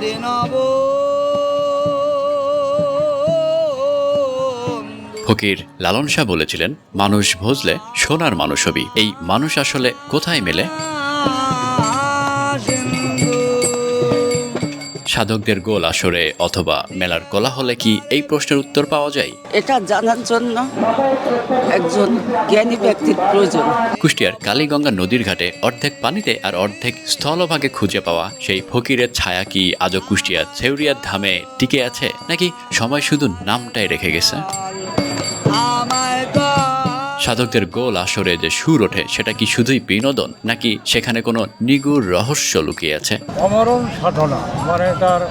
দিন ফকির লালন শাহ বলেছিলেন, মানুষ ভজলে সোনার মানুষ হবি। এই মানুষ আসলে কোথায় মেলে? সাধকদের গোল আসরে অথবা মেলার কোলা হলে কি এই প্রশ্নের উত্তর পাওয়া যায়? এটা জানার জন্য একজন জ্ঞানী ব্যক্তির প্রয়োজন। কুষ্টিয়ার কালীগঙ্গা নদীর ঘাটে অর্ধেক পানিতে আর অর্ধেক স্থলভাগে খুঁজে পাওয়া সেই ফকিরের ছায়া কি আজও কুষ্টিয়ার ছেউরিয়ার ধামে টিকে আছে? নাকি সময় শুধু নামটাই রেখে গেছে? সাধকদের গোল আসরে যে সুর ওঠে সেটা কি শুধুই বিনোদন নাকি সেখানে কোনো নিগুড় রহস্য লুকিয়ে আছে? অমরণ সাধনা মানে তার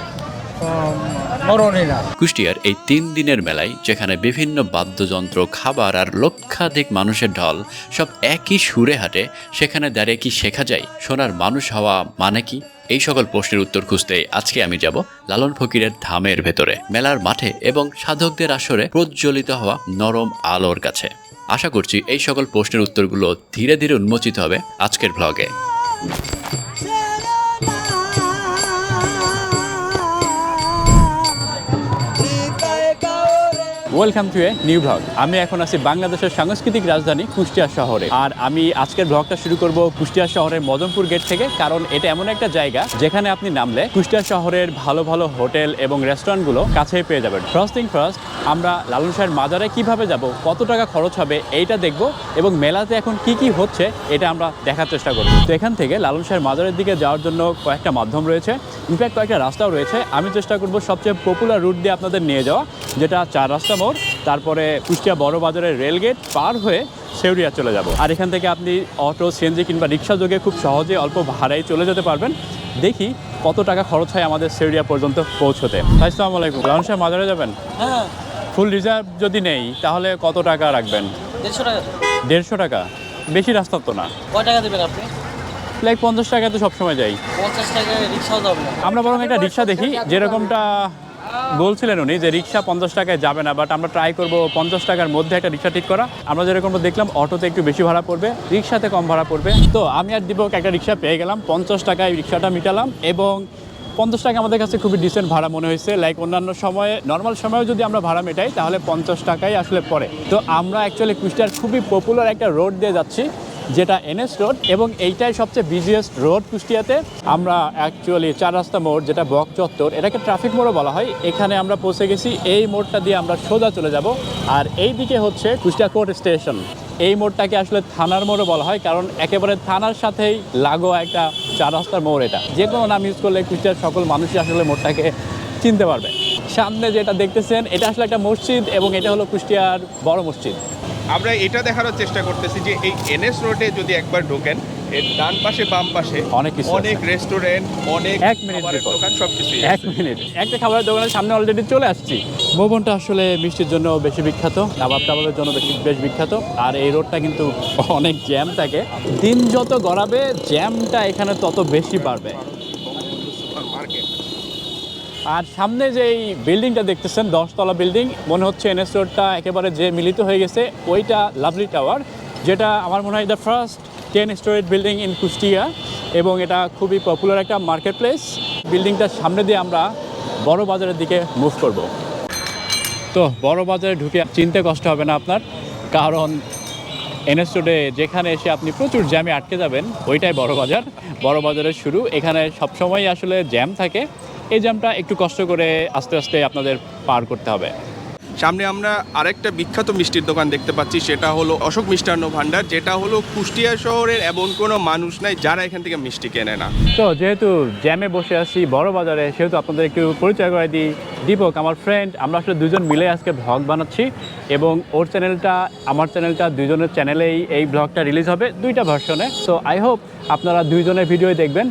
কুষ্টিয়ার এই তিন দিনের মেলায় যেখানে বিভিন্ন বাদ্যযন্ত্র খাবার আর লক্ষাধিক মানুষের ঢল সব একই সুরে হাঁটে সেখানে দাঁড়িয়ে কি শেখা যায়? সোনার মানুষ হওয়া মানে কি? এই সকল প্রশ্নের উত্তর খুঁজতে আজকে আমি যাব লালন ফকিরের ধামের ভেতরে মেলার মাঠে এবং সাধকদের আসরে প্রজ্বলিত হওয়া নরম আলোর কাছে। আশা করছি এই সকল প্রশ্নের উত্তরগুলো ধীরে ধীরে উন্মোচিত হবে আজকের ব্লগে welcome to a new blog আমি এখন আছি বাংলাদেশের সাংস্কৃতিক রাজধানী কুষ্টিয়া শহরে। আর আমি আজকের ব্লগটা শুরু করব কুষ্টিয়া শহরের মদনপুর গেট থেকে, কারণ এটা এমন একটা জায়গা যেখানে আপনি নামলে কুষ্টিয়া শহরের ভালো ভালো হোটেল এবং রেস্টুরেন্টগুলো কাছেই পেয়ে যাবেন। ফার্স্ট থিং ফার্স্ট আমরা লালন শাহের মাজারে কীভাবে যাব, কত টাকা খরচ হবে এইটা দেখব এবং মেলাতে এখন কি কি হচ্ছে এটা আমরা দেখার চেষ্টা করব। তো এখান থেকে লালন শাহের মাজারের দিকে যাওয়ার জন্য কয়েকটা মাধ্যম রয়েছে। ইনফ্যাক্ট কয়েকটা রাস্তাও রয়েছে। আমি চেষ্টা করব সবচেয়ে পপুলার রুট দিয়ে আপনাদের নিয়ে যাওয়া, যেটা চার রাস্তা মোড় তারপরে কুষ্টিয়া বড় বাজারের রেলগেট পার হয়ে সেউরিয়া চলে যাব। আর এখান থেকে আপনি অটো সিএনজি কিংবা রিক্সা যোগে খুব সহজে অল্প ভাড়ায় চলে যেতে পারবেন। দেখি কত টাকা খরচ হয় আমাদের সেউরিয়া পর্যন্ত পৌঁছতে। আসসালামু আলাইকুম। লালন শাহ মাজারে যাবেন? হ্যাঁ। ফুল রিজার্ভ যদি নেই তাহলে কত টাকা রাখবেন? দেড়শো টাকা। দেড়শো টাকা? বেশি রাস্তা তো না। কয় টাকা দেবেন আপনি? লাইক পঞ্চাশ টাকা তো সবসময় যাই। পঞ্চাশ টাকা রিক্সাও যাবে আমরা বরং একটা রিক্সা দেখি যেরকমটা বলছিলেন উনি যে রিক্সা পঞ্চাশ টাকায় যাবে না বাট আমরা ট্রাই করব পঞ্চাশ টাকার মধ্যে একটা রিক্সা ঠিক করা। আমরা যেরকম দেখলাম, অটোতে একটু বেশি ভাড়া পড়বে, রিক্সাতে কম ভাড়া পড়বে। তো আমি আর দীপক একটা রিক্সা পেয়ে গেলাম, পঞ্চাশ টাকায় রিক্সাটা মিটালাম এবং পঞ্চাশ টাকা আমাদের কাছে খুবই ডিসেন্ট ভাড়া মনে হয়েছে। লাইক অন্যান্য সময়ে নর্মাল সময়ে যদি আমরা ভাড়া মেটাই, তাহলে পঞ্চাশ টাকাই আসলে পড়ে। তো আমরা অ্যাকচুয়ালি কুষ্টিয়ার খুবই পপুলার একটা রোড দিয়ে যাচ্ছি। যেটা এনএস রোড এবং এইটাই সবচেয়ে বিজিয়েস্ট রোড কুষ্টিয়াতে। আমরা অ্যাকচুয়ালি চার রাস্তা মোড়, যেটা বক চত্বর, এটাকে ট্রাফিক মোড়ও বলা হয়। এখানে আমরা পৌঁছে গেছি, এই মোড়টা দিয়ে আমরা সোজা চলে যাব। আর এই দিকে হচ্ছে কুষ্টিয়া কোর্ট স্টেশন। এই মোড়টাকে আসলে থানার মোড়ও বলা হয়, কারণ একেবারে থানার সাথেই লাগোয়া একটা চার রাস্তার মোড় এটা। যে কোনো নাম ইউজ করলে কুষ্টিয়ার সকল মানুষই আসলে মোড়টাকে চিনতে পারবে। সামনে যেটা দেখতেছেন, এটা আসলে একটা মসজিদ এবং এটা হলো কুষ্টিয়ার বড় মসজিদ। আমরা এটা দেখানোর চেষ্টা করতেছি যে এই এনএস রোডে যদি একবার ঢোকেন এর ডান পাশে বাম পাশে অনেক অনেক রেস্টুরেন্ট অনেক এক মিনিট। দোকান সবকিছু এক মিনিট। একটা খাবারের দোকানের সামনে অলরেডি চলে আসছি। ভবনটা আসলে মিষ্টির জন্য বেশি বিখ্যাত কাবাব টাবাবের জন্য বেশি বেশ বিখ্যাত। আর এই রোডটা কিন্তু অনেক জ্যাম থাকে। দিন যত গড়াবে জ্যামটা এখানে তত বেশি বাড়বে। মার্কেট আর সামনে যে এই বিল্ডিংটা দেখতেছেন, দশতলা বিল্ডিং, মনে হচ্ছে এনএস রোডটা একেবারে যে মিলিত হয়ে গেছে, ওইটা লাভলি টাওয়ার যেটা আমার মনে হয় the first ten storage building in Kushtia এবং এটা খুবই পপুলার একটা মার্কেট প্লেস বিল্ডিংটার সামনে দিয়ে আমরা বড় বাজারের দিকে মুভ করব। তো বড় বাজারে ঢুকে চিনতে কষ্ট হবে না আপনার, কারণ এনএস রোডে যেখানে এসে আপনি প্রচুর জ্যামে আটকে যাবেন, ওইটাই বড় বাজার। বড় বাজারের শুরু। এখানে সবসময় আসলে জ্যাম থাকে। এই জ্যামটা একটু কষ্ট করে আস্তে আস্তে আপনাদের পার করতে হবে। সামনে আমরা আরেকটা বিখ্যাত মিষ্টির দোকান দেখতে পাচ্ছি সেটা হলো অশোক মিষ্টান্ন ভান্ডার যেটা হলো কুষ্টিয়া শহরের এমন কোনো মানুষ নাই যারা এখান থেকে মিষ্টি কেনে না। তো যেহেতু জ্যামে বসে আছি বড় বাজারে সেহেতু আপনাদের একটু পরিচয় করে দিই। দীপক আমার ফ্রেন্ড আমরা আসলে দুজন মিলে আজকে ভ্লগ বানাচ্ছি এবং ওর চ্যানেলটা আমার চ্যানেলটা দুজনের চ্যানেলেই এই ব্লগটা রিলিজ হবে দুইটা ভার্সনে তো আই হোপ আপনারা দুইজনের ভিডিও দেখবেন।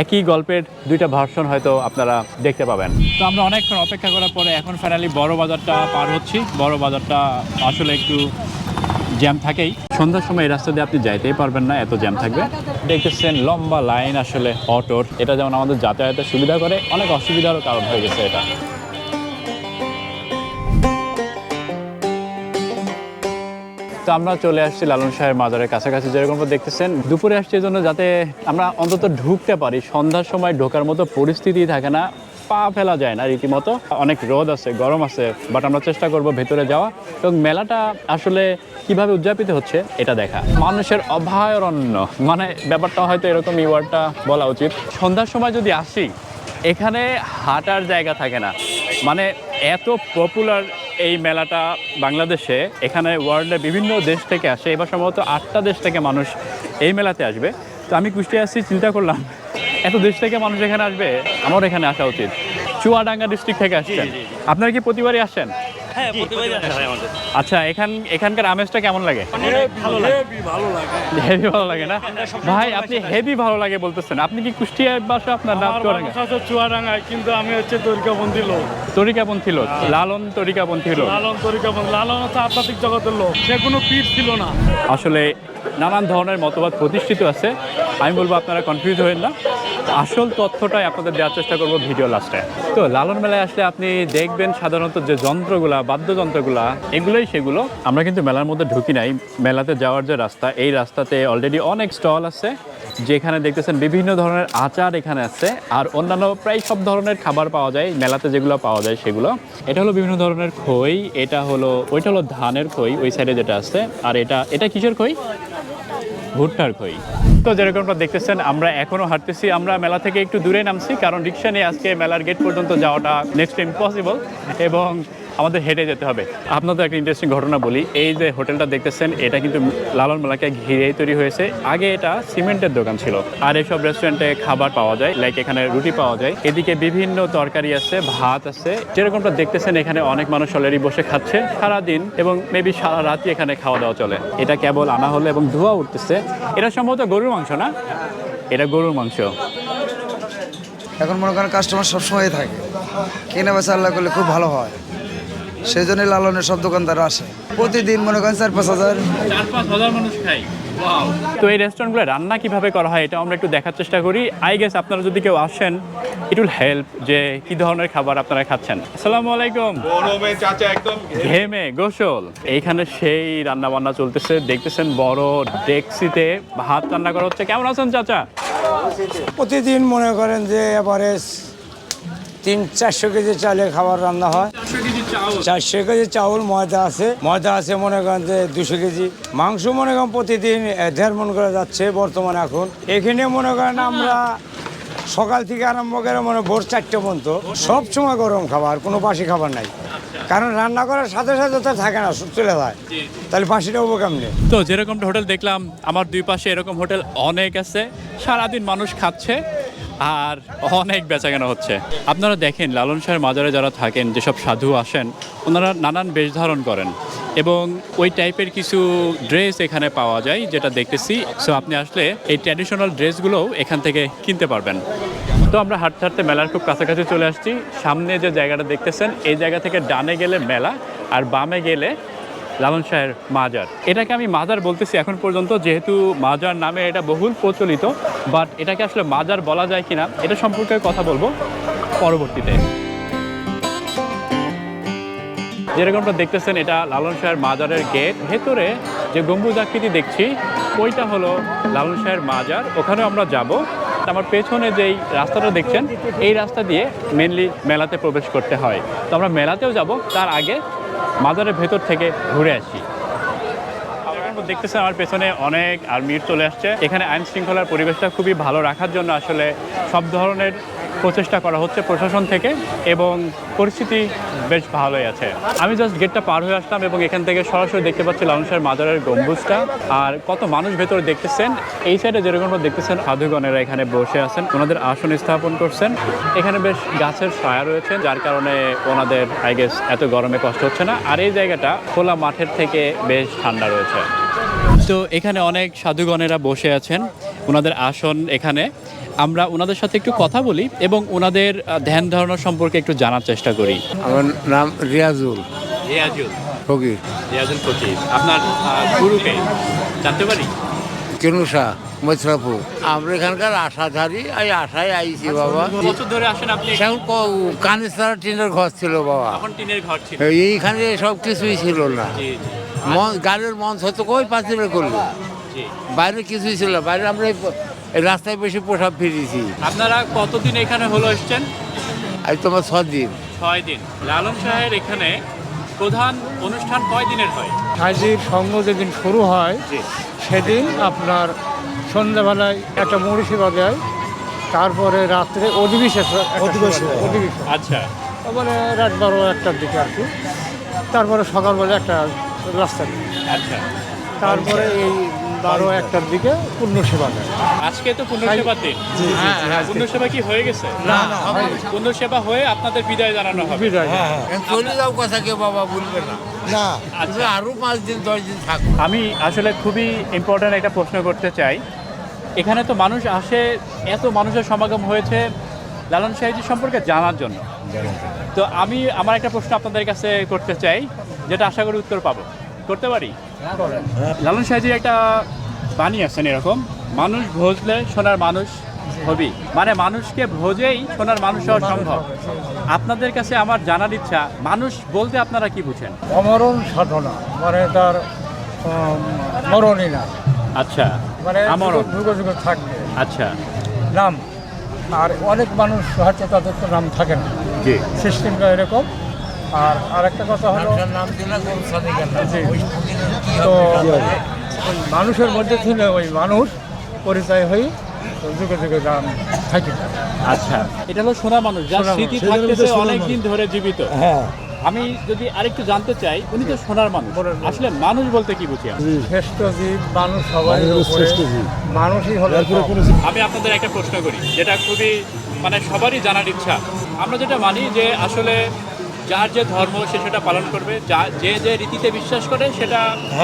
একই গল্পের দুইটা ভার্সন হয়তো আপনারা দেখতে পাবেন। তো আমরা অনেকক্ষণ অপেক্ষা করার পরে এখন ফাইনালি বড় বাজারটা পার হচ্ছি। বড় বাজারটা আসলে একটু জ্যাম থাকেই। সন্ধ্যার সময় এই রাস্তা দিয়ে আপনি যাইতেই পারবেন না এত জ্যাম থাকবে। দেখতেছেন লম্বা লাইন আসলে অটোর। এটা যেমন আমাদের যাতায়াতের সুবিধা করে অনেক অসুবিধারও কারণ হয়ে গেছে এটা। তো আমরা চলে আসছি লালন শাহের মাজারের কাছাকাছি। যেরকম দেখতেছেন, দুপুরে আসছি জন্য যাতে আমরা অন্তত ঢুকতে পারি। সন্ধ্যার সময় ঢোকার মতো পরিস্থিতি থাকে না, পা ফেলা যায় না রীতিমতো। অনেক রোদ আছে, গরম আছে বাট আমরা চেষ্টা করব ভেতরে যাওয়া। এবং মেলাটা আসলে কীভাবে উদযাপিত হচ্ছে, এটা দেখা। মানুষের অভয়ারণ্য মানে ব্যাপারটা হয়তো এরকম এই ওয়ার্ডটা বলা উচিত। সন্ধ্যার সময় যদি আসি, এখানে হাঁটার জায়গা থাকে না। মানে এত পপুলার এই মেলাটা বাংলাদেশে এখানে ওয়ার্ল্ডের বিভিন্ন দেশ থেকে আসে। এবার সম্ভবত আটটা দেশ থেকে মানুষ এই মেলাতে আসবে। তো আমি কুষ্টিয়া আসছি চিন্তা করলাম এত দেশ থেকে মানুষ এখানে আসবে? আমার এখানে আসা উচিত। চুয়াডাঙ্গা ডিস্ট্রিক্ট থেকে আসছেন। আপনারা কি প্রতিবারই আসেন? হ্যাঁ প্রতিবারই আসা। হয় আমাদের। আচ্ছা এখান এখানকার আমেজটা কেমন লাগে? ভালো লাগে। হেভি ভালো লাগে। না? ভাই আপনি হেভি ভালো লাগে বলতেছেন। আপনি কি কুষ্টিয়ার বাসা আপনার নাম চুয়াডাঙ্গা? কিন্তু আমি হচ্ছে তরিকাপন্থী লোক। তরিকাপন্থী লোক লালন তরিকাপন্থী লোক। লালন তরিকাপন্থী লালন হচ্ছে আধ্যাত্মিক জগতের লোক। সে কোনো পীর ছিল না। আসলে নানান ধরনের মতবাদ প্রতিষ্ঠিত আছে। আমি বলব আপনারা কনফিউজ হবেন না। আসল তথ্যটাই আপনাদের দেওয়ার চেষ্টা করব ভিডিও লাস্টে তো লালন মেলায় আসলে আপনি দেখবেন সাধারণত যে যন্ত্রগুলা বাদ্যযন্ত্রগুলা, এগুলোই সেগুলো। আমরা কিন্তু মেলার মধ্যে ঢুকি নাই। মেলাতে যাওয়ার যে রাস্তা, এই রাস্তাতে অলরেডি অনেক স্টল আছে, যেখানে দেখতেছেন বিভিন্ন ধরনের আচার এখানে আছে, আর অন্যান্য প্রায় সব ধরনের খাবার পাওয়া যায়, মেলাতে যেগুলো পাওয়া যায় সেগুলো। এটা হলো বিভিন্ন ধরনের খই, এটা হলো, ওইটা হলো ধানের খই, ওই সাইডে যেটা আছে, আর এটা এটা কিসের খই? ভুট্টার খই। তো যেরকমটা দেখতেছেন, আমরা এখনও হাঁটতেছি, আমরা মেলা থেকে একটু দূরে নামছি, কারণ রিক্সা নিয়ে আজকে মেলার গেট পর্যন্ত যাওয়াটা নেক্সট ইম্পসিবল এবং আমাদের হেঁটে যেতে হবে। আপনাদের একটা ইন্টারেস্টিং ঘটনা বলি। এই যে হোটেলটা দেখতেছেন, এটা কিন্তু লালন মেলাকে ঘিরেই তৈরি হয়েছে। আগে এটা সিমেন্টের দোকান ছিল। আর এইসব রেস্টুরেন্টে খাবার পাওয়া যায় লাইক এখানে রুটি পাওয়া যায়। এদিকে বিভিন্ন তরকারি আছে, ভাত আছে। যেরকমটা দেখতেছেন, এখানে অনেক মানুষ অলরেডি বসে খাচ্ছে। সারাদিন এবং মেবি সারা রাতই এখানে খাওয়া দাওয়া চলে। এটা কেবল আনা হলো এবং ধোয়া উঠতেছে। এটা সম্ভবত গরুর মাংস না? এটা গরুর মাংস। এখন মনে করেন কাস্টমার সবসময় থাকে। কেনা বেচা আল্লাহ করলে খুব ভালো হয়। সেই জন্যই লালনের সব দোকানদার আসে। প্রতিদিন মনে করেন চার পাঁচ হাজার। চার পাঁচ হাজার মানুষ খাই তো এই রেস্টুরেন্টগুলো রান্না কীভাবে করা হয় এটা আমরা একটু দেখার চেষ্টা করি। আই গেস আপনারা যদি কেউ আসেন ইট উইল হেল্প যে কি ধরনের খাবার আপনারা খাচ্ছেন। আসসালামু আলাইকুম। গরমে চাচা একদম। ঘেমে গোসল। এইখানে সেই রান্না বান্না চলতেছে দেখতেছেন বড় ডেক্সিতে ভাত রান্না করা হচ্ছে। কেমন আছেন চাচা? প্রতিদিন মনে করেন যে এভারেজ তিন চারশো কেজি চালে খাবার রান্না হয়। চারশো কেজি চাউল? ময়দা আছে। ময়দা আছে মনে করেন যে দুশো কেজি। মাংস মনে করেন প্রতিদিন দেড় মন করে যাচ্ছে বর্তমানে এখন। এখানে মনে করেন আমরা সকাল থেকে আরম্ভ করে মনে হয় ভোর চারটে পর্যন্ত সব সময় গরম খাবার কোনো বাসি খাবার নাই। কারণ রান্না করার সাথে সাথে তো থাকে না চলে যায়। তাহলে বাসিটা হব কেমনি? তো যেরকমটা হোটেল দেখলাম আমার দুই পাশে এরকম হোটেল অনেক আছে। সারাদিন মানুষ খাচ্ছে। আর অনেক বেচাকেনা হচ্ছে। আপনারা দেখেন, লালন শাহের মাজারে যারা থাকেন, যেসব সাধু আসেন, ওনারা নানান বেশ ধারণ করেন। এবং ওই টাইপের কিছু ড্রেস এখানে পাওয়া যায়, যেটা দেখতেছি। সো আপনি আসলে এই ট্র্যাডিশনাল ড্রেসগুলোও এখান থেকে কিনতে পারবেন। তো আমরা হাঁটতে হাঁটতে মেলার খুব কাছাকাছি চলে আসছি। সামনে যে জায়গাটা দেখতেছেন, এই জায়গা থেকে ডানে গেলে মেলা, আর বামে গেলে লালন শাহের মাজার। এটাকে আমি মাজার বলতেছি এখন পর্যন্ত, যেহেতু মাজার নামে এটা বহুল প্রচলিত বাট এটাকে আসলে মাজার বলা যায় কিনা, এটা সম্পর্কে কথা বলব পরবর্তীতে। যেরকমটা দেখতেছেন, এটা লালন শাহের মাজারের গেট। ভেতরে যে গম্বুজ আকৃতি দেখছি, ওইটা হলো লালন শাহের মাজার। ওখানেও আমরা যাব। আমার পেছনে যেই রাস্তাটা দেখছেন, এই রাস্তা দিয়ে মেনলি মেলাতে প্রবেশ করতে হয়। তো আমরা মেলাতেও যাব, তার আগে মাজারের ভেতর থেকে ঘুরে আসি। দেখতেছেন, আমার পেছনে অনেক আর্মির চলে আসছে। এখানে আইন শৃঙ্খলার পরিবেশটা খুবই ভালো রাখার জন্য আসলে সব ধরনের প্রচেষ্টা করা হচ্ছে প্রশাসন থেকে এবং পরিস্থিতি বেশ ভালোই আছে। আমি জাস্ট গেটটা পার হয়ে আসলাম এবং এখান থেকে সরাসরি দেখতে পাচ্ছি লাউনসার মাজারের গম্বুজটা। আর কত মানুষ ভেতরে দেখতেছেন, এই সাইডে যেরকম দেখতেছেন, সাধুগণেরা এখানে বসে আছেন, ওনাদের আসন স্থাপন করছেন। এখানে বেশ গাছের ছায়া রয়েছে, যার কারণে ওনাদের আই গেস এত গরমে কষ্ট হচ্ছে না। আর এই জায়গাটা খোলা মাঠের থেকে বেশ ঠান্ডা রয়েছে। তো এখানে অনেক সাধুগণেরা বসে আছেন, ওনাদের আসন এখানে। আমরা ওনাদের সাথে একটু কথা বলি এবং ওনাদের ধ্যান ধারণা সম্পর্কে একটু জানার চেষ্টা করি। আমার নাম রিয়াজুল। রিয়াজুল। ফকির। রিয়াজুল ফকির। আপনার গুরুকে জানতে পারি? কেনুসা মথুরাপুর। আমরা এখানকার আশাধারী এই আশায় আইছি বাবা। বছর ধরে আসেন আপনি সেখন কানিস্তারা টিনের ঘর ছিল বাবা। টিনের ঘর ছিল। এইখানে সব কিছুই ছিল না। মন- গানের মঞ্চ হয়তো কই পাঁচিলে করল। বাইরে কিছুই ছিল না। বাইরে আমরা রাস্তায় বসে পোশাক ফিরিয়েছি আপনারা কতদিন এখানে হলো এসছেন? আজ তোমার ছ দিন। ছয় দিন। লালন শাহের এখানে প্রধান অনুষ্ঠান কয় দিনের হয়? সাজির সঙ্গ যেদিন শুরু হয় সেদিন আপনার সন্ধ্যাবেলায় একটা মরিষি বাজায় তারপরে রাত্রে অধিবেশন অধিবেশন অধিবেশন আচ্ছা। মানে রাত বারো একটার দিকে আর কি। তারপরে সকালবেলা একটা রাস্তা আচ্ছা। তারপরে এই বারো একটার দিকে পূর্ণ সেবা দেয়। আজকে তো পুণ্যসেবার দিন। পূর্ণ সেবা কি হয়ে গেছে? না সেবা হয়ে আপনাদের বিদায় জানানো হবে। বিদায় চলে যাও কথা কেউ বাবা বলবে না। না। আচ্ছা। আরও পাঁচ দিন দশ দিন থাকো। আমি আসলে খুবই ইম্পর্ট্যান্ট একটা প্রশ্ন করতে চাই। এখানে তো মানুষ আসে এত মানুষের সমাগম হয়েছে লালন সাহেজি সম্পর্কে জানার জন্য। তো আমি আমার একটা প্রশ্ন আপনাদের কাছে করতে চাই যেটা আশা করি উত্তর পাবো। করতে পারি? লালন সাহেজির একটা বাণী আছেন এরকম? মানুষ ভজলে সোনার মানুষ হবি। মানে মানুষকে ভোজেই সোনার মানুষ হওয়া সম্ভব। আপনাদের কাছে আমার জানার ইচ্ছা মানুষ বলতে আপনারা কি বুঝেন? অমরণ সাধনা মানে তার মরণই না। আচ্ছা মানে আমার যুগ যুগ থাকবে। আচ্ছা। নাম। আর অনেক মানুষ হয়তো তাদের তো নাম থাকে না। জি। সিস্টেমটা এরকম। আর আরেকটা কথা হলো নাম দিলে তো ওই মানুষের মধ্যে থেকে ওই মানুষ পরিচয় হয়ে যুগে যুগে নাম থাকে। আচ্ছা। এটা হলো সোনা মানুষ যার স্মৃতি থাকতেছে অনেক দিন ধরে জীবিত। হ্যাঁ। আমি যদি আরেকটু জানতে চাই উনি তো সোনার মানুষ। আসলে মানুষ বলতে কি বুঝি শ্রেষ্ঠ জীব মানুষ সবাই মানুষই হলো সব। আমি আপনাদের একটা প্রশ্ন করি যেটা খুবই মানে সবারই জানার ইচ্ছা। আমরা যেটা মানি যে আসলে যার যে ধর্ম সে সেটা পালন করবে যা যে যে রীতিতে বিশ্বাস করে সেটা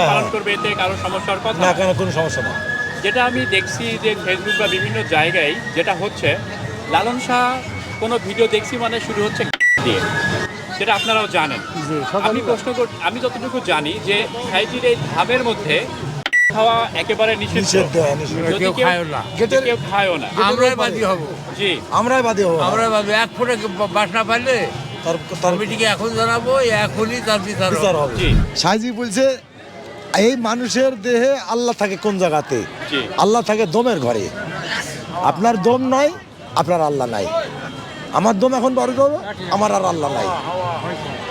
পালন করবে এতে কারও সমস্যার কথা না। কোনো সমস্যা না। যেটা আমি দেখছি যে ফেসবুক বা বিভিন্ন জায়গায় যেটা হচ্ছে লালন শাহ কোনো ভিডিও দেখছি মানে শুরু হচ্ছে দিয়ে। সেটা আপনারাও জানেন। আমি প্রশ্ন কর আমি যতটুকু জানি যে সাইজির এই ধামের মধ্যে খাওয়া একেবারে নিষিদ্ধ। যদি। কেউ খায়ও না। আমরাই বাদী হব। জি। আমরাই বাদী হব। আমরাই বাদী এক ফুটে বাসনা পাইলে কমিটিকে এখন জানাব এখনই তার বিচার হবে। জি। সাইজি বলছে এই মানুষের দেহে আল্লাহ থাকে কোন জায়গাতে? আল্লাহ থাকে দমের ঘরে। আপনার দম নাই আপনার আল্লাহ নাই। আমার দম এখন বড় আমার আর আল্লাহ নাই।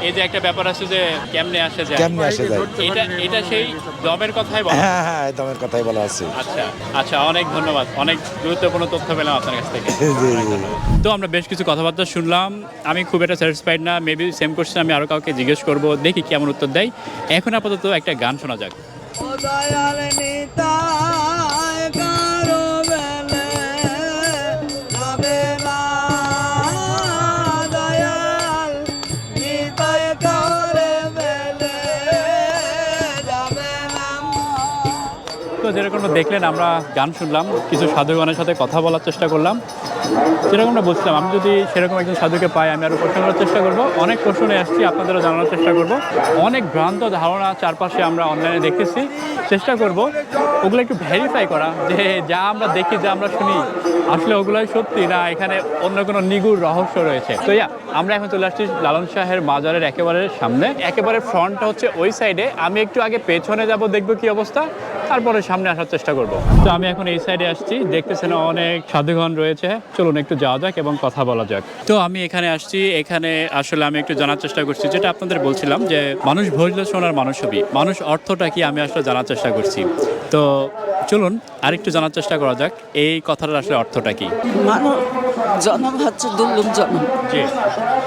এই যে একটা ব্যাপার আছে যে কেমনে আসে যায়? কেমনে আসে যায়? এটা এটা সেই দমের কথাই বলা। হ্যাঁ হ্যাঁ এই দমের কথাই বলা আছে। আচ্ছা আচ্ছা অনেক ধন্যবাদ। অনেক গুরুত্বপূর্ণ তথ্য পেলাম আপনার কাছ থেকে। জি জি তো আমরা বেশ কিছু কথাবার্তা শুনলাম। আমি খুব একটা স্যাটিসফাইড না মেবি সেম কোশ্চেন আমি আরও কাউকে জিজ্ঞেস করব। দেখি কেমন উত্তর দেয়। এখন আপাতত একটা গান শোনা যাক। যেরকম দেখলেন, আমরা গান শুনলাম, কিছু সাধুগণের সাথে কথা বলার চেষ্টা করলাম। যেরকমটা বলছিলাম আমি যদি সেরকম একজন সাধুকে পাই, আমি আরও প্রশ্ন করার চেষ্টা করব। অনেক প্রশ্ন আসছি, আপনাদেরও জানানোর চেষ্টা করব। অনেক ভ্রান্ত ধারণা চারপাশে আমরা অনলাইনে দেখতেছি। চেষ্টা করব ওগুলো একটু ভেরিফাই করা, যে যা আমরা দেখি, যা আমরা শুনি, আসলে ওগুলোই সত্যি না এখানে অন্য কোনো নিগুড় রহস্য রয়েছে? তো ইয়া আমরা এখন চলে আসছি লালন শাহের মাজারের একেবারে সামনে। একেবারে ফ্রন্টটা হচ্ছে ওই সাইডে আমি একটু আগে পেছনে যাব, দেখব কি অবস্থা। তারপরে সামনে আসার চেষ্টা করব। তো আমি এখন এই সাইডে আসছি। দেখতেছেন অনেক সাধুগণ রয়েছে। চলুন একটু যাওয়া যাক এবং কথা বলা যাক। তো আমি এখানে আসছি। এখানে আসলে আমি একটু জানার চেষ্টা করছি যেটা আপনাদের বলছিলাম যে মানুষ ভজলে সোনার মানুষ হবি। মানুষ অর্থটা কি আমি আসলে জানার চেষ্টা করছি। তো চলুন আরেকটু জানার চেষ্টা করা যাক। এই কথাটার আসলে অর্থটা কি? মানব জনম হচ্ছে দুর্লভ জনম।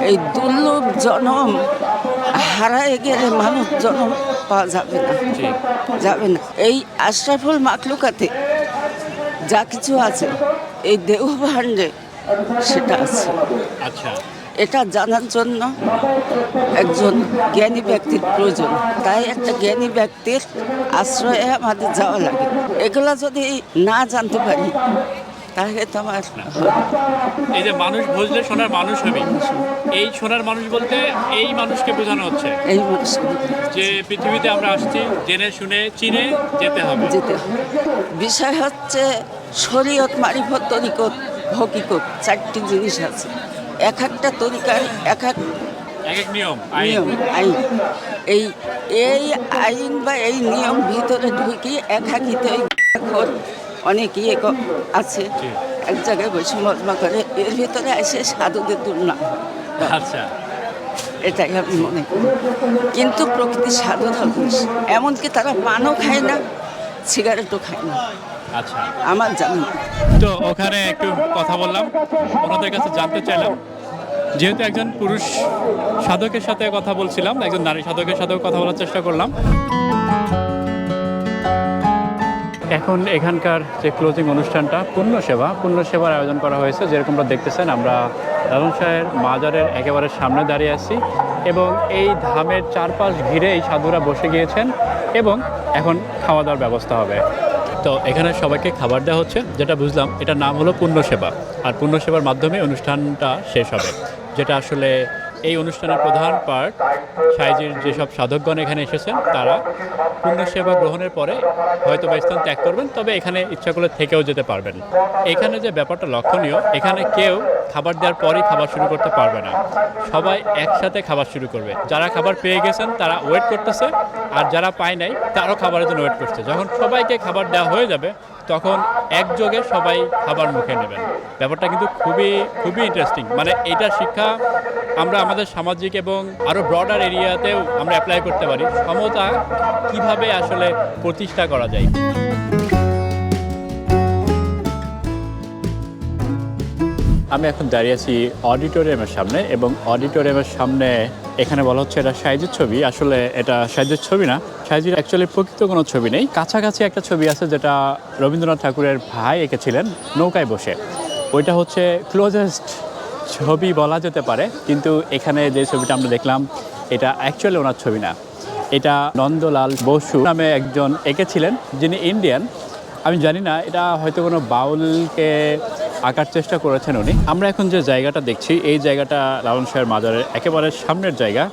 এই দুর্লভ জনম হারায় গেলে মানুষ জনম পাওয়া যাবে না। যাবে না। এই আশরাফুল মাকলুকাতে যা কিছু আছে এই দেহ ভাণ্ডে সেটা আছে। আচ্ছা। এটা জানার জন্য একজন জ্ঞানী ব্যক্তির প্রয়োজন। তাই একটা জ্ঞানী ব্যক্তির আশ্রয়ে আমাদের যাওয়া লাগে। এগুলো যদি না জানতে পারি তাহলে তো আমার এই যে মানুষ বুঝলে সোনার মানুষ হবে। এই সোনার মানুষ বলতে এই মানুষকে বোঝানো হচ্ছে। এই মানুষকে যে পৃথিবীতে আমরা আসছি জেনে শুনে চিনে যেতে হবে। যেতে হবে। বিষয় হচ্ছে শরীয়ত মারিফত তরিকত হকিকত চারটি জিনিস আছে। এক একটা তরিকার এক এক এক এক নিয়ম আইন। এই এই আইন বা এই নিয়ম ভিতরে ঢুকি একাকিতে অনেক ইয়ে আছে। এক জায়গায় বসে মজমা করে। এর ভিতরে এসে সাধুদের দুর্নাম আচ্ছা। এটাই আমি মনে করি। কিন্তু প্রকৃতি সাধু জিনিস এমনকি তারা পানও খায় না সিগারেটও খায় না। আচ্ছা। আমার জানা তো ওখানে একটু কথা বললাম। ওনাদের কাছে জানতে চাইলাম। যেহেতু একজন পুরুষ সাধকের সাথে কথা বলছিলাম একজন নারী সাধকের সাথেও কথা বলার চেষ্টা করলাম। এখন এখানকার যে ক্লোজিং অনুষ্ঠানটা পূর্ণ সেবা পূর্ণ সেবার আয়োজন করা হয়েছে, যেরকমটা দেখতেছেন আমরা লালন শাহের মাজারের একেবারে সামনে দাঁড়িয়ে আছি এবং এই ধামের চারপাশ ঘিরে এই সাধুরা বসে গিয়েছেন এবং এখন খাওয়া দাওয়ার ব্যবস্থা হবে। তো এখানে সবাইকে খাবার দেওয়া হচ্ছে, যেটা বুঝলাম এটার নাম হলো পূর্ণ সেবা। আর পূর্ণ সেবার মাধ্যমে অনুষ্ঠানটা শেষ হবে, যেটা আসলে এই অনুষ্ঠানের প্রধান পার্ট সাইজির যেসব সাধকগণ এখানে এসেছেন, তারা পূর্ণ সেবা গ্রহণের পরে হয়তো বা স্থান ত্যাগ করবেন, তবে এখানে ইচ্ছা করলে থেকেও যেতে পারবেন। এখানে যে ব্যাপারটা লক্ষণীয়, এখানে কেউ খাবার দেওয়ার পরই খাবার শুরু করতে পারবে না। সবাই একসাথে খাবার শুরু করবে। যারা খাবার পেয়ে গেছেন, তারা ওয়েট করতেছে, আর যারা পায় নাই, তারাও খাবারের জন্য ওয়েট করছে। যখন সবাইকে খাবার দেওয়া হয়ে যাবে তখন একযোগে সবাই খাবার মুখে নেবেন। ব্যাপারটা কিন্তু খুবই খুবই ইন্টারেস্টিং মানে এটা শিক্ষা আমরা আমাদের সামাজিক এবং আরও ব্রডার এরিয়াতেও আমরা অ্যাপ্লাই করতে পারি। সমতা কীভাবে আসলে প্রতিষ্ঠা করা যায়? আমি এখন দাঁড়িয়ে আছি অডিটোরিয়ামের সামনে এবং অডিটোরিয়ামের সামনে এখানে বলা হচ্ছে এটা সাইজের ছবি। আসলে এটা সাইজের ছবি না, সাইজের অ্যাকচুয়ালি প্রকৃত কোনো ছবি নেই। কাছাকাছি একটা ছবি আছে যেটা রবীন্দ্রনাথ ঠাকুরের ভাই এঁকেছিলেন নৌকায় বসে। ওইটা হচ্ছে ক্লোজেস্ট ছবি বলা যেতে পারে, কিন্তু এখানে যে ছবিটা আমরা দেখলাম, এটা অ্যাকচুয়ালি ওনার ছবি না। এটা নন্দলাল বসু নামে একজন এঁকেছিলেন, যিনি ইন্ডিয়ান আমি জানি না, এটা হয়তো কোনো বাউলকে আঁকার চেষ্টা করেছেন উনি। আমরা এখন যে জায়গাটা দেখছি, এই জায়গাটা লালন শাহের মাজারের একেবারে সামনের জায়গা।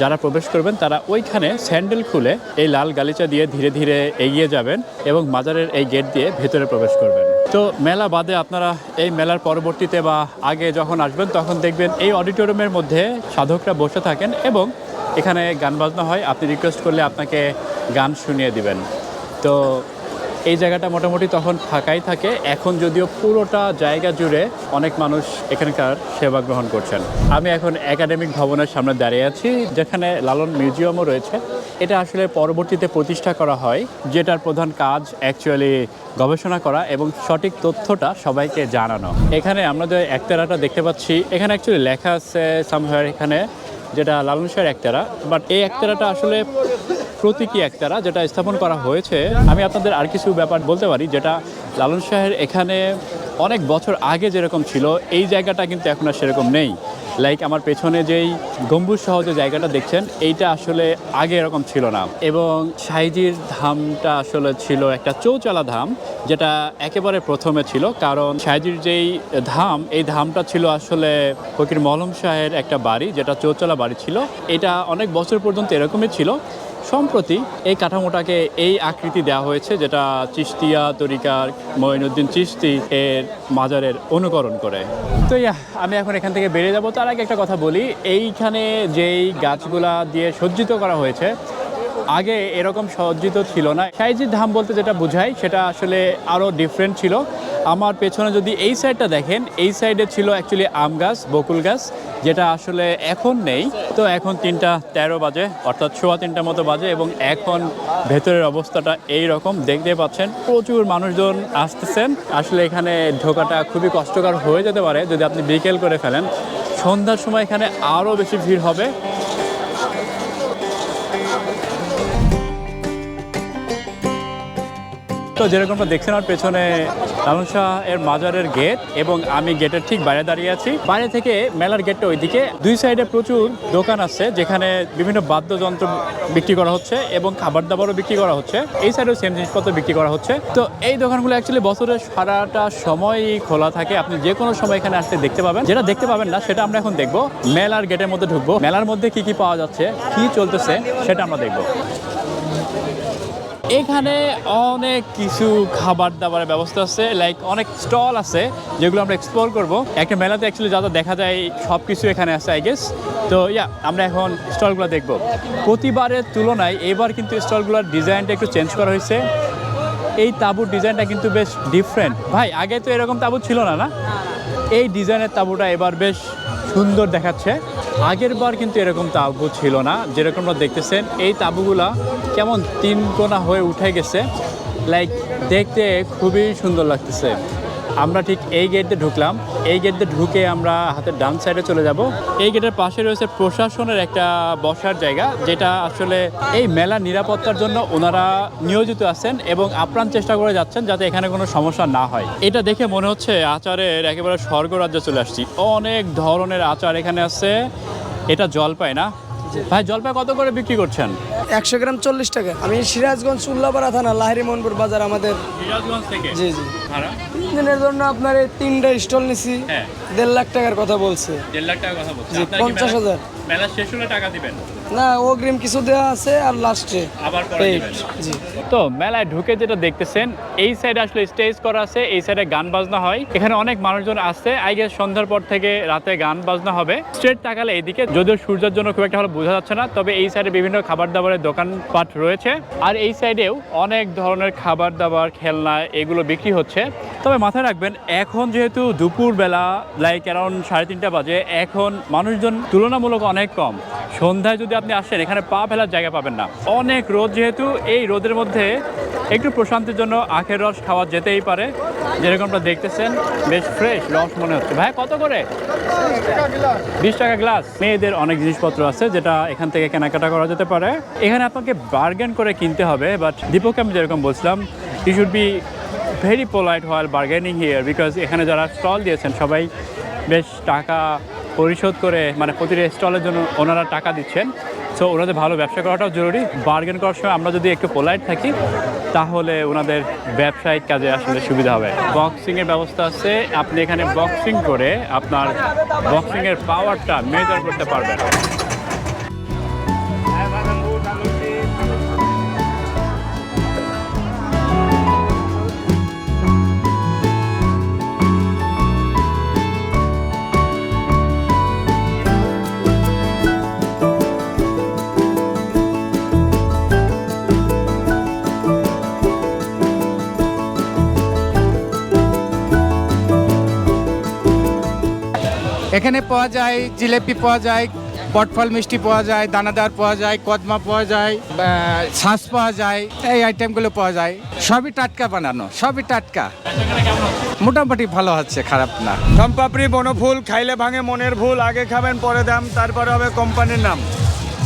যারা প্রবেশ করবেন, তারা ওইখানে স্যান্ডেল খুলে এই লাল গালিচা দিয়ে ধীরে ধীরে এগিয়ে যাবেন এবং মাজারের এই গেট দিয়ে ভেতরে প্রবেশ করবেন। তো মেলা বাদে আপনারা এই মেলার পরবর্তীতে বা আগে যখন আসবেন, তখন দেখবেন এই অডিটোরিয়ামের মধ্যে সাধকরা বসে থাকেন এবং এখানে গান বাজনা হয়। আপনি রিকোয়েস্ট করলে আপনাকে গান শুনিয়ে দিবেন। তো এই জায়গাটা মোটামুটি তখন ফাঁকাই থাকে। এখন যদিও পুরোটা জায়গা জুড়ে অনেক মানুষ এখানকার সেবা গ্রহণ করছেন। আমি এখন একাডেমিক ভবনের সামনে দাঁড়িয়ে আছি, যেখানে লালন মিউজিয়ামও রয়েছে। এটা আসলে পরবর্তীতে প্রতিষ্ঠা করা হয়, যেটার প্রধান কাজ অ্যাকচুয়ালি গবেষণা করা এবং সঠিক তথ্যটা সবাইকে জানানো। এখানে আমরা যে একতারাটা দেখতে পাচ্ছি। এখানে অ্যাকচুয়ালি লেখা আছে সামহার এখানে, যেটা লালন শাহের একতারা। বাট এই একতারাটা আসলে প্রতীকী একতারা যেটা স্থাপন করা হয়েছে। আমি আপনাদের আর কিছু ব্যাপার বলতে পারি, যেটা লালন শাহের এখানে অনেক বছর আগে যেরকম ছিল, এই জায়গাটা কিন্তু এখন আর সেরকম নেই। লাইক আমার পেছনে যেই গম্বুজ সহ যে জায়গাটা দেখছেন, এইটা আসলে আগে এরকম ছিল না। এবং সাইজির ধামটা আসলে ছিল একটা চৌচালা ধাম, যেটা একেবারে প্রথমে ছিল। কারণ সাইজির যেই ধাম, এই ধামটা ছিল আসলে ফকির মলম শাহের একটা বাড়ি, যেটা চৌচালা বাড়ি ছিল। এটা অনেক বছর পর্যন্ত এরকমই ছিল। সম্প্রতি এই কাঠামোটাকে এই আকৃতি দেওয়া হয়েছে, যেটা চিস্তিয়া তরিকার মঈনুদ্দিন চিস্তি এর মাজারের অনুকরণ করে। তো ইয়া, আমি এখন এখান থেকে বেরিয়ে যাব। তার আগে একটা কথা বলি, এইখানে যেই গাছগুলা দিয়ে সজ্জিত করা হয়েছে, আগে এরকম সজ্জিত ছিল না। সাইজির ধাম বলতে যেটা বোঝায়, সেটা আসলে আরও ডিফারেন্ট ছিল। আমার পেছনে যদি এই সাইডটা দেখেন, এই সাইডে ছিল অ্যাকচুয়ালি আম গাছ, বকুল গাছ, যেটা আসলে এখন নেই। তো এখন তিনটা তেরো বাজে, অর্থাৎ সোয়া তিনটা মতো বাজে এবং এখন ভেতরের অবস্থাটা এই রকম দেখতে পাচ্ছেন, প্রচুর মানুষজন আসতেছেন। আসলে এখানে ঢোকাটা খুবই কষ্টকর হয়ে যেতে পারে, যদি আপনি বিকেল করে ফেলেন। সন্ধ্যার সময় এখানে আরও বেশি ভিড় হবে। তো যেরকমটা দেখছেন, আমার পেছনে লালন এর মাজারের গেট এবং আমি গেটের ঠিক বাইরে দাঁড়িয়ে আছি। বাইরে থেকে মেলার গেটটা ওইদিকে। দুই সাইডে প্রচুর দোকান আছে যেখানে বিভিন্ন বাদ্যযন্ত্র বিক্রি করা হচ্ছে এবং খাবার দাবারও বিক্রি করা হচ্ছে। এই সাইডেও সেম জিনিসপত্র বিক্রি করা হচ্ছে। তো এই দোকানগুলো অ্যাকচুয়ালি বছরের সারাটা সময়ই খোলা থাকে। আপনি যে কোনো সময় এখানে আসতে দেখতে পাবেন। যেটা দেখতে পাবেন না, সেটা আমরা এখন দেখব। মেলার গেটের মধ্যে ঢুকবো। মেলার মধ্যে কি কি পাওয়া যাচ্ছে, কি চলতেছে, সেটা আমরা দেখব। এখানে অনেক কিছু খাবার দাবারের ব্যবস্থা আছে লাইক অনেক স্টল আছে যেগুলো আমরা এক্সপ্লোর করব। একটা মেলাতে অ্যাকচুয়ালি যা দেখা যায় সব কিছু এখানে আছে আই গেস তো ইয়া আমরা এখন স্টলগুলো দেখব। প্রতিবারের তুলনায় এবার কিন্তু স্টলগুলোর ডিজাইনটা একটু চেঞ্জ করা হয়েছে। এই তাঁবুর ডিজাইনটা কিন্তু বেশ ডিফারেন্ট ভাই, আগে তো এরকম তাঁবু ছিল না না? এই ডিজাইনের তাঁবুটা এবার বেশ সুন্দর দেখাচ্ছে। আগের বার কিন্তু এরকম তাঁবু ছিল না যেরকমটা দেখতেছেন, এই তাঁবুগুলা কেমন তিন কোনা হয়ে উঠে গেছে। লাইক দেখতে খুবই সুন্দর লাগতেছে। আমরা ঠিক এই গেট দিয়ে ঢুকলাম। এই গেট দিয়ে ঢুকে আমরা হাতের ডান সাইডে চলে যাব। এই গেটের পাশে রয়েছে প্রশাসনের একটা বসার জায়গা, যেটা আসলে এই মেলা নিরাপত্তার জন্য ওনারা নিয়োজিত আছেন এবং আপ্রাণ চেষ্টা করে যাচ্ছেন যাতে এখানে কোনো সমস্যা না হয়। এটা দেখে মনে হচ্ছে আচারের একেবারে স্বর্গরাজ্যে চলে আসছি। অনেক ধরনের আচার এখানে আছে। এটা জলপাই না ভাই জলপাই কত করে বিক্রি করছেন? একশো গ্রাম চল্লিশ টাকা। আমি সিরাজগঞ্জ উল্লাপাড়া থানা লাহিরি মনপুর বাজার আমাদের। জি জি। তিন দিনের জন্য আপনার এই তিনটা স্টল নিছি। হ্যাঁ। দেড় লাখ টাকার কথা বলছে। দেড় লাখ টাকার কথা বলছে। পঞ্চাশ আপনারা কি 50,000 মেলা- মেলা শেষ হলে টাকা দিবেন? না অগ্রিম কিছু দেওয়া আছে আর লাস্টে আবার পরে জি। তো মেলায় ঢুকে যেটা দেখতেছেন এই সাইডে আসলে স্টেজ করা আছে এই সাইডে গান বাজনা হয়। এখানে অনেক মানুষজন আসছে আই গেস সন্ধ্যার পর থেকে রাতে গান বাজনা হবে। স্ট্রেট তাকালে এইদিকে যদিও সূর্যের জন্য খুব একটা ভালো বোঝা যাচ্ছে না তবে এই সাইডে বিভিন্ন খাবার দাবারের দোকানপাট রয়েছে। আর এই সাইডেও অনেক ধরনের খাবার দাবার খেলনা এগুলো বিক্রি হচ্ছে। তবে মাথায় রাখবেন এখন যেহেতু দুপুর বেলা লাইক অ্যারাউন্ড সাড়ে তিনটা বাজে এখন মানুষজন তুলনামূলক অনেক কম। সন্ধ্যায় যদি আপনি আসেন, এখানে পা ফেলার জায়গা পাবেন না। অনেক রোদ যেহেতু, এই রোদের মধ্যে একটু প্রশান্তির জন্য আখের রস খাওয়া যেতেই পারে। যেরকমটা দেখতেছেন, বেশ ফ্রেশ রস মনে হচ্ছে। ভাই, কত করে? বিশ টাকা গ্লাস মেয়েদের অনেক জিনিসপত্র আছে, যেটা এখান থেকে কেনাকাটা করা যেতে পারে। এখানে আপনাকে বার্গেন করে কিনতে হবে বাট দীপককে আমি যেরকম বলছিলাম you should be very polite while bargaining here because এখানে যারা স্টল দিয়েছেন, সবাই বেশ টাকা পরিশোধ করে মানে প্রতিটি স্টলের জন্য ওনারা টাকা দিচ্ছেন। সো ওনাদের ভালো ব্যবসা করাটাও জরুরি। বার্গেন করার সময় আমরা যদি একটু পোলাইট থাকি, তাহলে ওনাদের ব্যবসায়িক কাজে আসলে সুবিধা হবে। বক্সিংয়ের ব্যবস্থা আছে। আপনি এখানে বক্সিং করে আপনার বক্সিংয়ের পাওয়ারটা মেজার করতে পারবেন। এখানে পাওয়া যায়, জিলেপি পাওয়া যায়, বটফল মিষ্টি পাওয়া যায়, দানাদার পাওয়া যায়, কদমা পাওয়া যায় ছাঁচ পাওয়া যায়, এই আইটেমগুলো পাওয়া যায়। সবই টাটকা বানানো, সবই টাটকা। মোটামুটি ভালো হচ্ছে, খারাপ না। চম্পাপড়ি বনফুল খাইলে ভাঙে মনের ভুল, আগে খাবেন, পরে দাম তারপরে হবে কোম্পানির নাম।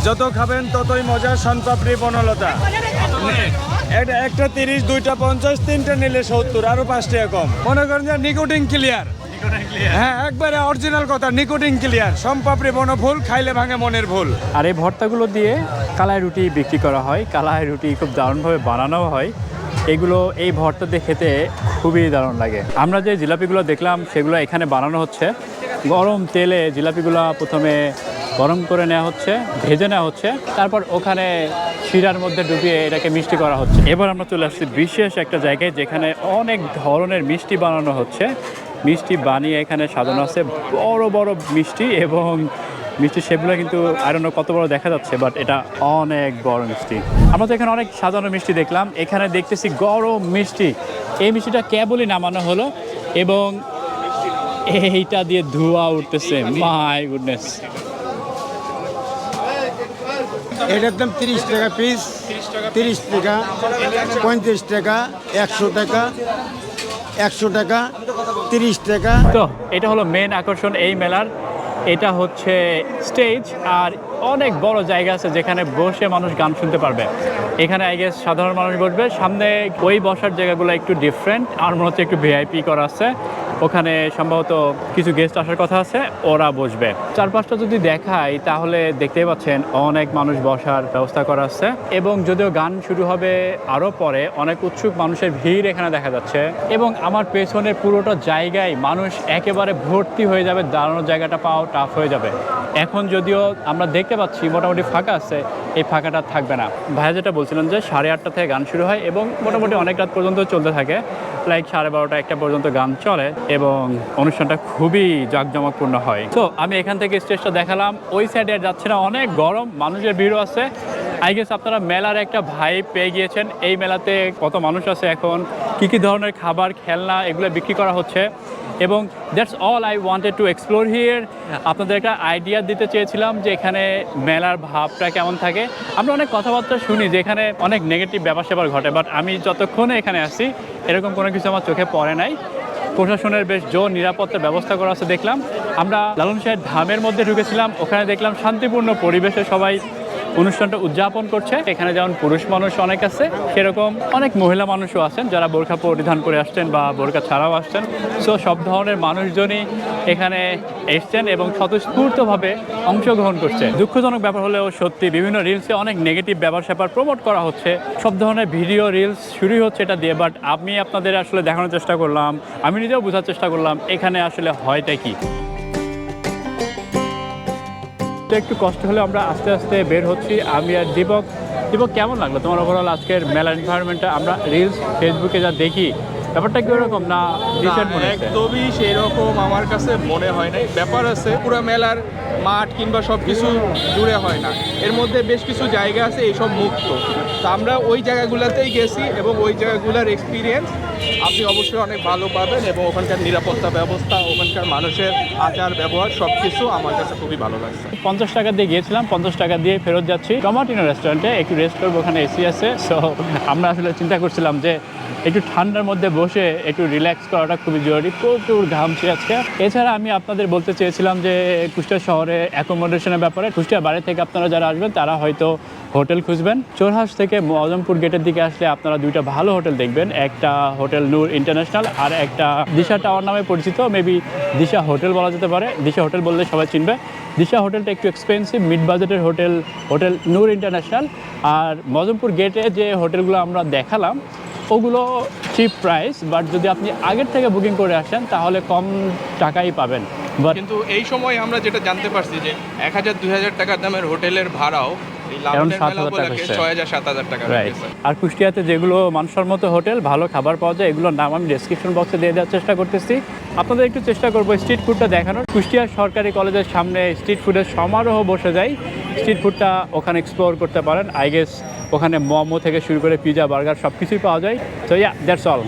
যত খাবেন, ততই মজা, সনপাপড়ি বনলতা। এটা একটা তিরিশ, দুইটা পঞ্চাশ, তিনটা নিলে সত্তর, আরও পাঁচ টাকা কম। মনে করেন যে নিকোটিন ক্লিয়ার। হ্যাঁ একবারে অরিজিনাল কথা নিকোটিন ক্লিয়ার সম্পাপড়ি বনফুল খাইলে ভাঙে মনের ভুল। আর এই ভর্তাগুলো দিয়ে কালাই রুটি বিক্রি করা হয়। কালাই রুটি খুব দারুণভাবে বানানো হয়। এগুলো এই ভর্তা দিয়ে খেতে খুবই দারুণ লাগে। আমরা যে জিলাপিগুলো দেখলাম সেগুলো এখানে বানানো হচ্ছে। গরম তেলে জিলাপিগুলো প্রথমে গরম করে নেওয়া হচ্ছে ভেজে নেওয়া হচ্ছে। তারপর ওখানে শিরার মধ্যে ডুবিয়ে এটাকে মিষ্টি করা হচ্ছে। এবার আমরা চলে আসছি বিশেষ একটা জায়গায় যেখানে অনেক ধরনের মিষ্টি বানানো হচ্ছে। মিষ্টি বানিয়ে এখানে সাজানো আছে। বড় বড় মিষ্টি এবং মিষ্টি সেগুলো কিন্তু আরও কত বড় দেখা যাচ্ছে বাট এটা অনেক বড় মিষ্টি। আমরা তো এখানে অনেক সাজানো মিষ্টি দেখলাম। এখানে দেখতেছি গরম মিষ্টি। এই মিষ্টিটা কেবলই নামানো হলো এবং এইটা দিয়ে ধোঁয়া উঠতেছে। মাই গুডনেস এটার দাম তিরিশ টাকা পিস তিরিশ টাকা, পঁয়ত্রিশ টাকা, একশো টাকা। একশো টাকা, তিরিশ টাকা। তো এটা হলো মেন আকর্ষণ এই মেলার। এটা হচ্ছে স্টেজ আর অনেক বড় জায়গা আছে যেখানে বসে মানুষ গান শুনতে পারবে। এখানে আই গেস সাধারণ মানুষ বসবে। সামনে ওই বসার জায়গাগুলো একটু ডিফারেন্ট আর মনে হচ্ছে একটু ভিআইপি করা আছে। ওখানে সম্ভবত কিছু গেস্ট আসার কথা আছে, ওরা বসবে। চারপাশটা যদি দেখাই, তাহলে দেখতেই পাচ্ছেন অনেক মানুষ বসার ব্যবস্থা করা আছে। এবং যদিও গান শুরু হবে আরও পরে, অনেক উৎসুক মানুষের ভিড় এখানে দেখা যাচ্ছে। এবং আমার পেছনের পুরোটা জায়গায় মানুষ একেবারে ভর্তি হয়ে যাবে, দাঁড়ানোর জায়গাটা পাওয়া টাফ হয়ে যাবে। এখন যদিও আমরা দেখতে পাচ্ছি, মোটামুটি ফাঁকা আছে, এই ফাঁকাটা থাকবে না। ভাইয়া যেটা বলছিলেন যে সাড়ে আটটা থেকে গান শুরু হয় এবং মোটামুটি অনেক রাত পর্যন্ত চলতে থাকে। লাইক সাড়ে বারোটা একটা পর্যন্ত গান চলে। এবং অনুষ্ঠানটা খুবই জাঁকজমকপূর্ণ হয়। তো আমি এখান থেকে স্টেজটা দেখালাম। ওই সাইডে যাচ্ছে না, অনেক গরম, মানুষের ভিড়ও আছে। আই গেস আপনারা মেলার একটা ভাই পেয়ে গিয়েছেন। এই মেলাতে কত মানুষ আছে এখন? কি কি ধরনের খাবার, খেলনা এগুলো বিক্রি করা হচ্ছে? এবং that's all I wanted to explore here আপনাদের একটা আইডিয়া দিতে চেয়েছিলাম যে এখানে মেলার ভাবটা কেমন থাকে। আমরা অনেক কথাবার্তা শুনি যে এখানে অনেক নেগেটিভ ব্যাপার স্যাপার ঘটে বাট আমি যতক্ষণে এখানে আসি এরকম কোনো কিছু আমার চোখে পড়ে নাই। প্রশাসনের বেশ জোর নিরাপত্তার ব্যবস্থা করা আছে, দেখলাম। আমরা লালন শাহের ধামের মধ্যে ঢুকেছিলাম, ওখানে দেখলাম শান্তিপূর্ণ পরিবেশে সবাই অনুষ্ঠানটা উদযাপন করছে। এখানে যেমন পুরুষ মানুষ অনেক আছে, সেরকম অনেক মহিলা মানুষও আছেন যারা বোরখা পরিধান করে আসছেন বা বোরখা ছাড়াও আসছেন। সো সব ধরনের মানুষজনই এখানে এসছেন এবং স্বতঃস্ফূর্তভাবে অংশগ্রহণ করছে। দুঃখজনক ব্যাপার হলেও সত্যি বিভিন্ন রিলসে অনেক নেগেটিভ ব্যাপার স্যাপার প্রমোট করা হচ্ছে। সব ধরনের ভিডিও রিলস শুরুই হচ্ছে এটা দিয়ে বাট আমি আপনাদের আসলে দেখানোর চেষ্টা করলাম, আমি নিজেও বোঝার চেষ্টা করলাম, এখানে আসলে হয়টা কি? তো একটু কষ্ট হলে আমরা আস্তে আস্তে বের হচ্ছি। আমি আর দীপক। দীপক কেমন লাগল তোমার ওভারঅল আজকের মেলা এনভায়রনমেন্টটা আমরা রিলস ফেসবুকে যা দেখি ব্যাপারটা কি ওরকম না একদমই সেই রকম আমার কাছে মনে হয় নাই। ব্যাপার আছে পুরো মেলার মাঠ কিংবা সব কিছু জুড়ে হয় না। এর মধ্যে বেশ কিছু জায়গা আছে এইসব মুক্ত। তো আমরা ওই জায়গাগুলোতেই গেছি এবং ওই জায়গাগুলোর এক্সপিরিয়েন্স আপনি অবশ্যই অনেক ভালো পাবেন এবং ওখানকার নিরাপত্তা ব্যবস্থা, ওখানকার মানুষের আচার ব্যবহার সব কিছু আমার কাছে খুবই ভালো লাগছে। পঞ্চাশ টাকা দিয়ে গিয়েছিলাম, পঞ্চাশ টাকা দিয়ে ফেরত যাচ্ছি। টমাটিনো রেস্টুরেন্টে একটু রেস্ট করব, ওখানে এসি আছে। সো আমরা আসলে চিন্তা করছিলাম যে একটু ঠান্ডার মধ্যে বসে একটু রিল্যাক্স করাটা খুবই জরুরি। প্রচুর ঘামছি আজকে। এছাড়া আমি আপনাদের বলতে চেয়েছিলাম যে কুষ্টিয়া শহরে অ্যাকোমোডেশনের ব্যাপারে। কুষ্টিয়া বাইরে থেকে আপনারা যারা আসবেন, তারা হয়তো হোটেল খুঁজবেন। চোরহাস থেকে মজমপুর গেটের দিকে আসলে আপনারা দুইটা ভালো হোটেল দেখবেন। একটা হোটেল নূর ইন্টারন্যাশনাল আর একটা দিশা টাওয়ার নামে পরিচিত। মেবি দিশা হোটেল বলা যেতে পারে। দিশা হোটেল বললে সবাই চিনবে। দিশা হোটেলটা একটু এক্সপেন্সিভ মিড বাজেটের হোটেল হোটেল নূর ইন্টারন্যাশনাল। আর মজমপুর গেটে যে হোটেলগুলো আমরা দেখালাম, ওগুলো চিপ প্রাইস বাট যদি আপনি আগের থেকে বুকিং করে আসেন, তাহলে কম টাকাই পাবেন। কিন্তু এই সময় আমরা যেটা জানতে পারছি যে এক হাজার, দুই হাজার টাকার দামের হোটেলের ভাড়াও এখন লালনের 7,000 মেলা টাকা হচ্ছে। ছয় হাজার সাত হাজার টাকা রাইট আর কুষ্টিয়াতে যেগুলো মানসম্মত হোটেল ভালো খাবার পাওয়া যায় এগুলোর নাম আমি ডেসক্রিপশন বক্সে দিয়ে দেওয়ার চেষ্টা করতেছি। আপনাদের একটু চেষ্টা করব স্ট্রিট ফুডটা দেখানোর। কুষ্টিয়া সরকারি কলেজের সামনে স্ট্রিট ফুডের সমারোহ বসে যায়। স্ট্রিট ফুডটা ওখানে এক্সপ্লোর করতে পারেন। আই গেস ওখানে মোমো থেকে শুরু করে পিজা বার্গার সব কিছুই পাওয়া যায়। তো ইয়া দ্যাটস অল